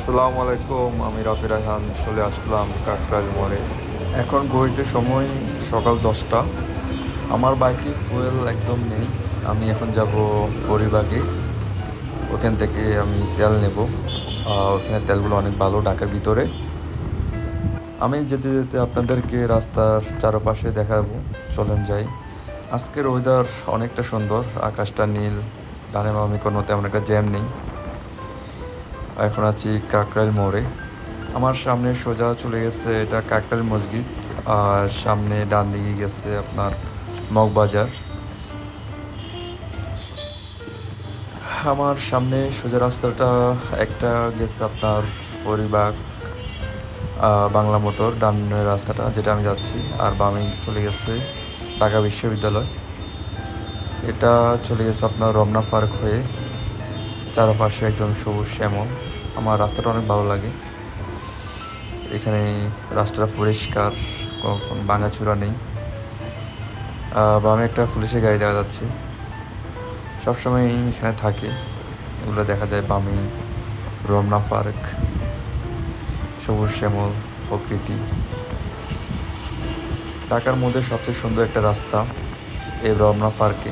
আসসালামু আলাইকুম, আমি রফি রায়হান, চলে আসলাম কাকরাইল মোড়ে। এখন ঘড়িতে সময় সকাল দশটা। আমার বাইকে ফুয়েল একদম নেই, আমি এখন যাব পরিবাগে। ওখান থেকে আমি তেল নেব। ওখানে তেলগুলো অনেক ভালো, ঢাকার ভিতরে। আমি যেতে যেতে আপনাদেরকে রাস্তার চারপাশে দেখাবো, চলেন যাই। আজকের ওয়েদার অনেকটা সুন্দর, আকাশটা নীল, ডানে বামে কোনো তেমন একটা জ্যাম নেই। এখন আছি কাকরাইল মোড়ে। আমার সামনে সোজা চলে গেছে এটা কাকরাইল মসজিদ, আর সামনে ডান দিকে গেছে আপনার মগবাজার। আমার সামনে সোজা রাস্তাটা, একটা গেছে আপনার পরিবাগ বাংলা মোটর, ডান রাস্তাটা যেটা আমি যাচ্ছি, আর বামে চলে গেছে ঢাকা বিশ্ববিদ্যালয়। এটা চলে গেছে আপনার রমনা পার্ক হয়ে, চারপাশে একদম সবুজ শ্যামল। আমার রাস্তাটা অনেক ভালো লাগে। এখানে রাস্তাটা পরিষ্কার, কোনো ভাঙাচুরা নেই। বামে একটা পুলিশের গাড়ি দেখা যাচ্ছে। সবসময় এখানে থাকে। এগুলো দেখা যায় বামে। রমনা পার্ক, সবুজ শ্যামল, প্রকৃতি। ঢাকার মধ্যে সবচেয়ে সুন্দর একটা রাস্তা এই রমনা পার্কে।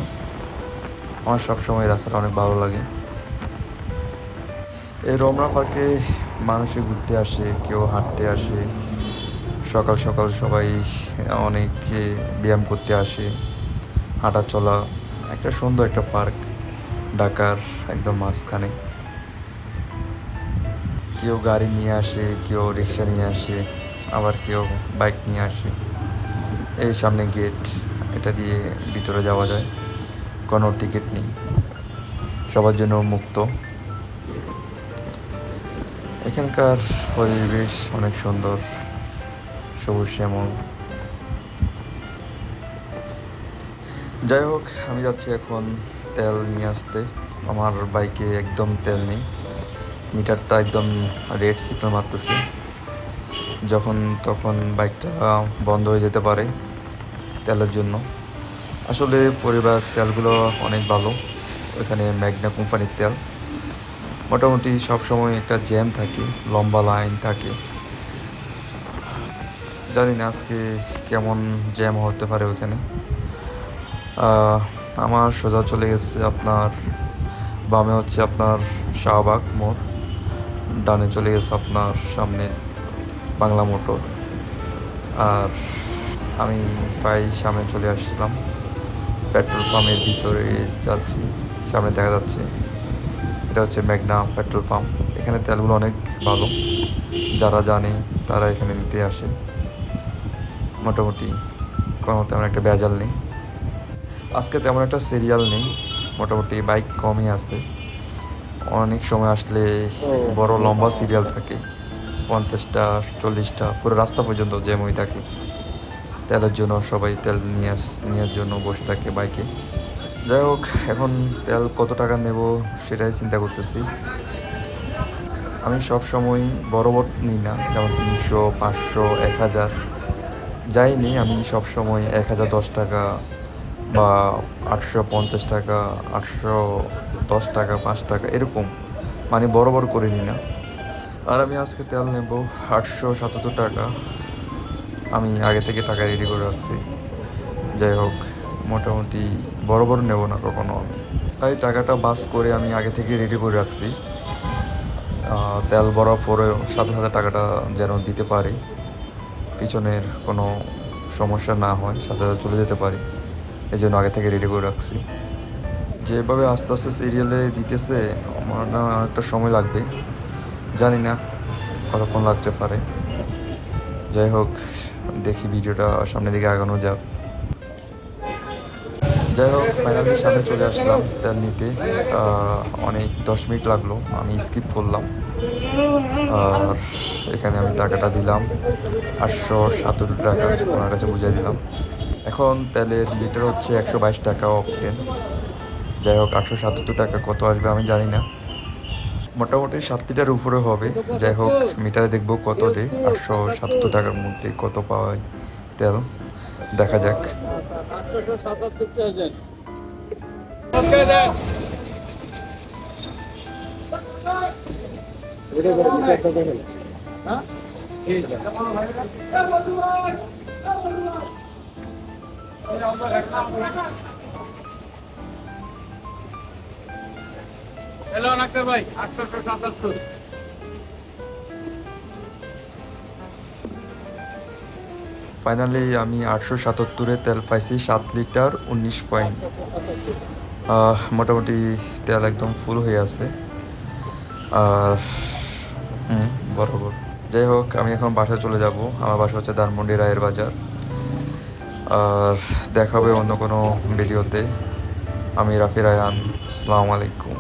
আমার সবসময় রাস্তাটা অনেক ভালো লাগে। এই রমনা পার্কে মানুষে ঘুরতে আসে, কেউ হাঁটতে আসে। সকাল সকাল সবাই অনেকে ব্যায়াম করতে আসে। হাঁটা চলা, একটা সুন্দর একটা পার্ক, ঢাকার একদম মাঝখানে। কেউ গাড়ি নিয়ে আসে, কেউ রিক্সা নিয়ে আসে, আবার কেউ বাইক নিয়ে আসে। এই সামনে গেট, এটা দিয়ে ভিতরে যাওয়া যায়। কোনো টিকিট নেই। সবার জন্য মুক্ত। এখানকার পরিবেশ অনেক সুন্দর, সবুজ শ্যামল। যাই হোক, আমি যাচ্ছি এখন তেল নিয়ে আসতে। আমার বাইকে একদম তেল নেই। মিটারটা একদম রেড সিগন্যাল মারতেছে। যখন তখন বাইকটা বন্ধ হয়ে যেতে পারে তেলের জন্য। আসলে পরিবার তেলগুলো অনেক ভালো। ওখানে ম্যাগনা কোম্পানির তেল। মোটামুটি সব সময় একটা জ্যাম থাকে লম্বা লাইন থাকে। জানি না আজকে কেমন জ্যাম হতে পারে আহ, আমার সোজা চলে গেছে আপনার বামে হচ্ছে আপনার শাহবাগ মোড়। ডানে চলে গেছে আপনার সামনে বাংলা মোটর। আর আমি প্রায় সামনে চলে আসছিলাম। পেট্রোল পাম্পের ভিতরে যাচ্ছি সামনে দেখা যাচ্ছে। এটা হচ্ছে মেঘনা পেট্রোল পাম্প। এখানে তেলগুলো অনেক ভালো। যারা জানে, তারা এখানে নিতে আসে। মোটামুটি কোনো তেমন একটা ভেজাল নেই। আজকে তেমন একটা সিরিয়াল নেই। মোটামুটি বাইক কমই আছে। অনেক সময় আসলে বড় লম্বা সিরিয়াল থাকে। পঞ্চাশটা, চল্লিশটা, পুরো রাস্তা পর্যন্ত জ্যামই থাকে। তেলের জন্য সবাই তেল নিয়ে নেওয়ার জন্য বসে থাকে বাইকে যাই হোক, এখন তেল কত টাকা নেব সেটাই চিন্তা করতেছি। আমি সব সময় বড় বড় নিই না, যেমন তিনশো, পাঁচশো, এক হাজার। যাই নিই, আমি সব সময় এক হাজার দশ টাকা বা আটশো পঞ্চাশ টাকা, আটশো দশ টাকা, পাঁচ টাকা, এরকম। মানে বড় বড় করে নিই না। আর আমি আজকে তেল নেব আটশো সাতাত্তর টাকা। আমি আগে থেকে টাকা রেডি করে রাখছি। যাই হোক। মোটামুটি বড় বড় নেব না কখনো আমি। তাই টাকাটা বাস করে আমি আগে থেকে রেডি করে রাখছি। তেল ভরা পরে সাথে সাথে টাকাটা যেন দিতে পারি। পিছনের কোনো সমস্যা না হয়, সাথে সাথে চলে যেতে পারি। এই জন্য আগে থেকে রেডি করে রাখছি। যেভাবে আস্তে আস্তে সিরিয়ালে দিতেছে, আমার না অনেকটা সময় লাগবে। জানি না কতক্ষণ লাগতে পারে। যাই হোক, দেখি ভিডিওটা সামনের দিকে আগানো যাক। যাই হোক ফাইনালি সামনে চলে আসলাম তেল নিতে। অনেক দশ মিনিট লাগল, আমি স্কিপ করলাম। আর এখানে আমি টাকাটা দিলাম, আটশো সাতাত্তর টাকা ওনার কাছে বুঝিয়ে দিলাম। এখন তেলের লিটার হচ্ছে একশো বাইশ টাকা অকটেন যাই হোক, আটশো সাতাত্তর টাকা কত আসবে আমি জানি না। মোটামুটি সাত লিটার উপরে হবে। যাই হোক, মিটারে দেখব কত দেয়। আটশো সাতাত্তর টাকার মধ্যে কত পাওয়ায় তেল। দেখা যাক। হ্যাঁ হ্যালো ডাক্তার ভাই আটশোশো সাতাত্তর। ফাইনালি আমি আটশো সাতাত্তরে তেল পাইছি সাত লিটার উনিশ পয়েন্ট। মোটামুটি তেল একদম ফুল হয়ে আছে। আর, হুম, বরাবর। যাই হোক, আমি এখন বাসায় চলে যাব। আমার বাসা হচ্ছে ধানমন্ডি রায়ের বাজার। আর দেখা হবে অন্য কোনো ভিডিওতে। আমি রাফি রায়ান, আসসালামু আলাইকুম।